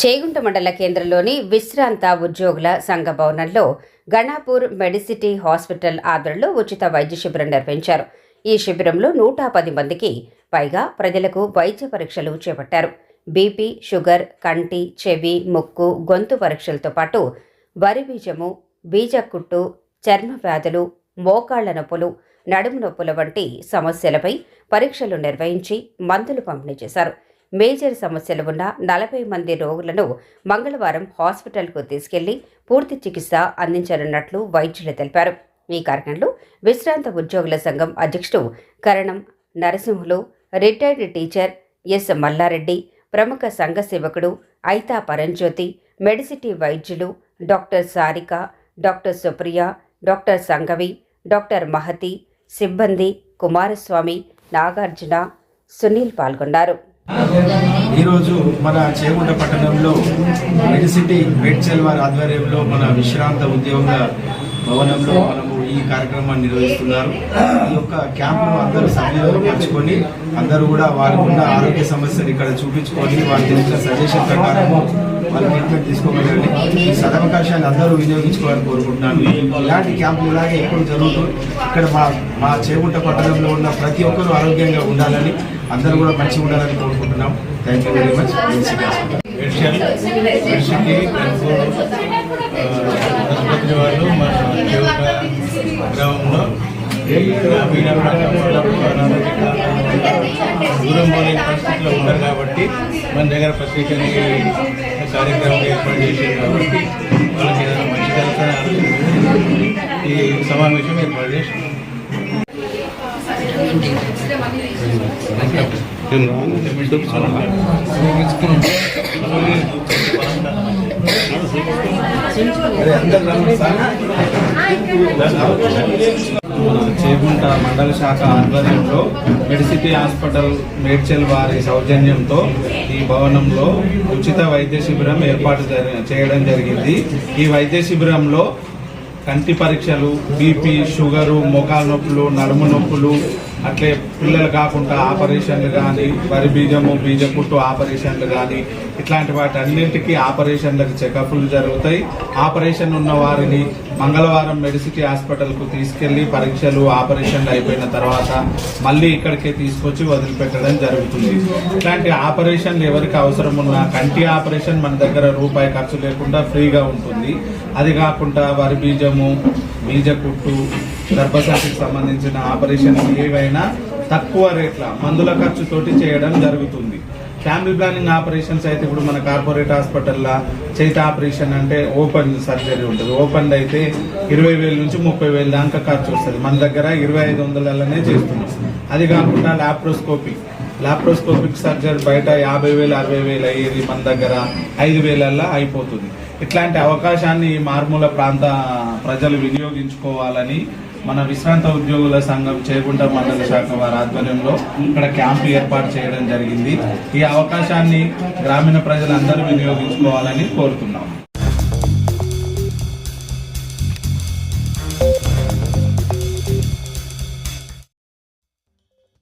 చేగుంట మండల కేంద్రంలోని విశ్రాంత ఉద్యోగుల సంఘ భవనంలో గణాపూర్ మెడిసిటీ హాస్పిటల్ ఆధ్వర్యంలో ఉచిత వైద్య శిబిరం నిర్వహించారు. ఈ శిబిరంలో నూట పది మందికి పైగా ప్రజలకు వైద్య పరీక్షలు చేపట్టారు. బీపీ షుగర్ కంటి చెవి ముక్కు గొంతు పరీక్షలతో పాటు వరి బీజము బీజకుట్టు చర్మ వ్యాధులు మోకాళ్ళ నొప్పులు నడుము నొప్పుల వంటి సమస్యలపై పరీక్షలు నిర్వహించి మందులు పంపిణీ చేశారు. మేజర్ సమస్యలు ఉన్న నలభై మంది రోగులను మంగళవారం హాస్పిటల్కు తీసుకెళ్ళి పూర్తి చికిత్స అందించనున్నట్లు వైద్యులు తెలిపారు. ఈ కార్యక్రమంలో విశ్రాంత ఉద్యోగుల సంఘం అధ్యక్షుడు Karanam Narasimhulu retired teacher S Mallareddy ప్రముఖ సంఘ సేవకుడు ఐతా పరంజ్యోతి మెడిసిటీ వైద్యులు doctor Sarika doctor Supriya doctor Sangavi doctor Mahathi సిబ్బంది కుమారస్వామి నాగార్జున సునీల్ పాల్గొన్నారు. ఈరోజు మన చేగుంట పట్టణంలో మెడిసిటీ మేడ్చల్ వారి ఆధ్వర్యంలో మన విశ్రాంత ఉద్యోగ భవనంలో మనము ఈ కార్యక్రమాన్ని నిర్వహిస్తున్నారు. ఈ యొక్క క్యాంపును అందరూ సభ్యులు పంచుకొని అందరూ కూడా వారికి ఉన్న ఆరోగ్య సమస్యలు ఇక్కడ చూపించుకొని వారికి తెలిసిన సజెషన్ ప్రకారం వాళ్ళ ట్రీట్మెంట్ తీసుకోగలండి ఈ సదవకాశాన్ని అందరూ వినియోగించుకోవాలని కోరుకుంటున్నాను. ఇలాంటి క్యాంపులు ఇలాగే ఎప్పుడు జరుగుతూ ఇక్కడ మా మా చేగుంట పట్టణంలో ఉన్న ప్రతి ఒక్కరూ ఆరోగ్యంగా ఉండాలని అందరూ కూడా మంచిగా ఉండాలని కోరుకుంటున్నాం. థ్యాంక్ యూ వెరీ మచ్ ఆసుపత్రి వాళ్ళు గ్రామంలో గ్రామీణ ప్రాంతంలో దూరం కాబట్టి మన దగ్గర ప్రత్యేకంగా ఈ కార్యక్రమం ఏర్పాటు చేశారు కాబట్టి వాళ్ళకి ఏదైనా మంచి జరుగుతుందని ఆలోచించి ఈ సమావేశం ఏర్పాటు చేశారు మన చేగుంట మండల శాఖ ఆధ్వర్యంలో మెడిసిటీ హాస్పిటల్ మేడ్చల్ వారి సౌజన్యంతో ఈ భవనంలో ఉచిత వైద్య శిబిరం ఏర్పాటు జరి- చేయడం జరిగింది. ఈ వైద్య శిబిరంలో కంటి పరీక్షలు బీపీ షుగరు మోకాలు నొప్పులు నడుము నొప్పులు అట్లే పిల్లలు కాకుండా ఆపరేషన్లు కానీ వరి బీజము బీజకుట్టు ఆపరేషన్లు కానీ ఇట్లాంటి వాటి అన్నింటికీ ఆపరేషన్లకు చెకప్లు జరుగుతాయి. ఆపరేషన్ ఉన్న వారిని మంగళవారం మెడిసిటీ హాస్పిటల్కు తీసుకెళ్ళి పరీక్షలు ఆపరేషన్లు అయిపోయిన తర్వాత మళ్ళీ ఇక్కడికే తీసుకొచ్చి వదిలిపెట్టడం జరుగుతుంది. ఇట్లాంటి ఆపరేషన్లు ఎవరికి అవసరం ఉన్నా కంటి ఆపరేషన్ మన దగ్గర రూపాయి ఖర్చు లేకుండా ఫ్రీగా ఉంటుంది. అది కాకుండా వరి బీజం గాయము బీజ కుట్టు గర్భశాఖకు సంబంధించిన ఆపరేషన్ ఏవైనా తక్కువ రేట్ల మందుల ఖర్చుతోటి చేయడం జరుగుతుంది. ఫ్యామిలీ ప్లానింగ్ ఆపరేషన్స్ అయితే ఇప్పుడు మన కార్పొరేట్ హాస్పిటల్లో చేత ఆపరేషన్ అంటే ఓపెన్ సర్జరీ ఉంటుంది. ఓపెన్ అయితే ఇరవై వేల నుంచి ముప్పై వేల దాకా ఖర్చు వస్తుంది. మన దగ్గర ఇరవై ఐదు వందలనే చేస్తున్నాం. అది కాకుండా ల్యాప్రోస్కోపిక్ లాప్రోస్కోపిక్ సర్జరీ బయట యాభై వేలు అరవై వేలు అయ్యేది మన దగ్గర ఐదు వేలల్లో అయిపోతుంది. ఇట్లాంటి అవకాశాన్ని మారుమూల ప్రాంత ప్రజలు వినియోగించుకోవాలని మన విశ్రాంత ఉద్యోగుల సంఘం చేగుంట మండల శాఖ వారి ఆధ్వర్యంలో ఇక్కడ క్యాంపు ఏర్పాటు చేయడం జరిగింది. ఈ అవకాశాన్ని గ్రామీణ ప్రజలందరూ వినియోగించుకోవాలని కోరుతున్నాం.